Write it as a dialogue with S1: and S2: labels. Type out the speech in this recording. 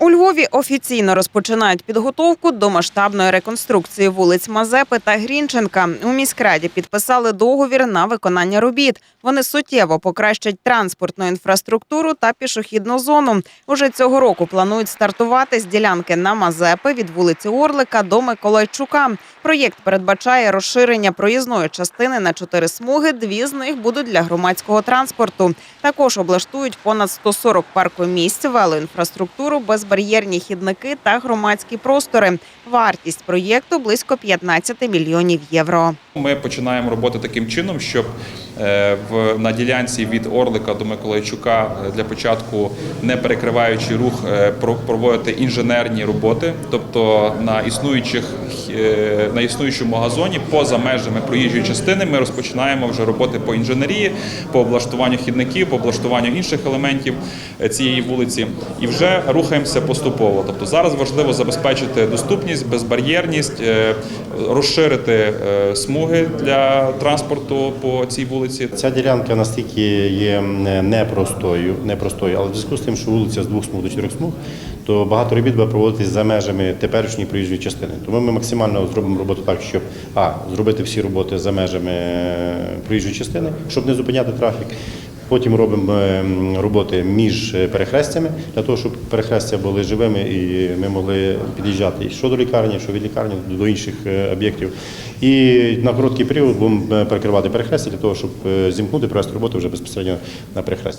S1: У Львові офіційно розпочинають підготовку до масштабної реконструкції вулиць Мазепи та Грінченка. У міськраді підписали договір на виконання робіт. Вони суттєво покращать транспортну інфраструктуру та пішохідну зону. Уже цього року планують стартувати з ділянки на Мазепи від вулиці Орлика до Миколайчука. Проєкт передбачає розширення проїзної частини на чотири смуги. Дві з них будуть для громадського транспорту. Також облаштують понад 140 паркомісць, велоінфраструктуру, безбар'єрні хідники та громадські простори. Вартість проєкту близько 15 мільйонів євро.
S2: Ми починаємо роботи таким чином, щоб е, на ділянці від Орлика до Миколайчука е, для початку, не перекриваючи рух, е, про- проводити інженерні роботи, тобто на існуючих на існуючому газоні поза межами проїжджої частини. Ми розпочинаємо вже роботи по інженерії, по облаштуванню хідників, по облаштуванню інших елементів цієї вулиці, і вже рухаємося поступово. Тобто зараз важливо забезпечити доступність, безбар'єрність, розширити е, смуги для транспорту по цій вулиці.
S3: Ця ділянка настільки є непростою, непростою, але в зв'язку з тим, що вулиця з двох смуг до чотирьох смуг, то багато робіт буде проводитись за межами теперішньої проїжджої частини. Тому ми максимально зробимо роботу так, щоб а зробити всі роботи за межами е, проїжджої частини, щоб не зупиняти трафік. Потім робимо е, роботи між е, перехрестями для того, щоб перехрестя були живими і ми могли під'їжджати і що до лікарні, що від лікарні до інших е, об'єктів. І на короткий період будемо перекривати перехрестя для того, щоб зімкнути провести роботи вже безпосередньо на перехресті.